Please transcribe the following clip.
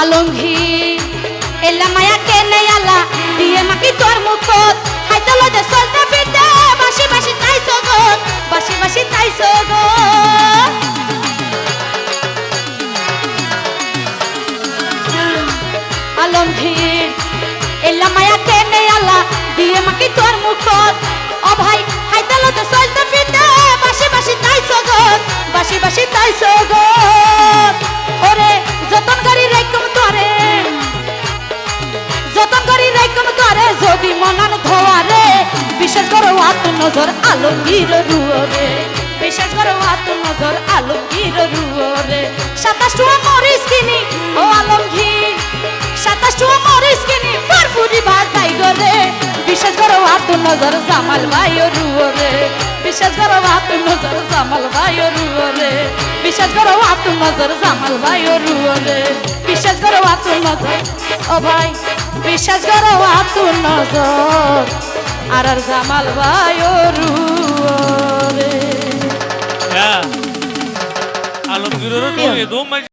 আলমগীর এলা মায়া কে নেয়ালা দিয়ে মাকি তোর মুখত। হাইতলো যে সলতে পিতে বাসি বাসি তাই সগত বাসি বাসি তাই সগত আলমগীর যতন করি রাইকম করে? যদি মনান ধোয়ারে, বিশেষ করো আত নজর আলোকির রুয়রে। বিশেষ করো আত নজর আলোকির রুয়রে। সাতাশ টুয়া মরিস কিনি, ও আলমগীর। সাতাশ টুয়া মরিস কিনি, ফারফুরি ভাজাই গরে। বিশেষ করো আত নজর জামাল ভাই রুয়রে। বিশেষ করো আত নজর জামাল ভাই রুয়রে। বিশ্বাস করো আতুল নজর জামাল ভাই রুয়রে। বিশ্বাস করো আতুল নজর ও ভাই। বিশ্বাস করো হাত নজর আর আর জামাল ভাই রুয়রে। হ্যাঁ। আলমগীরেরও তো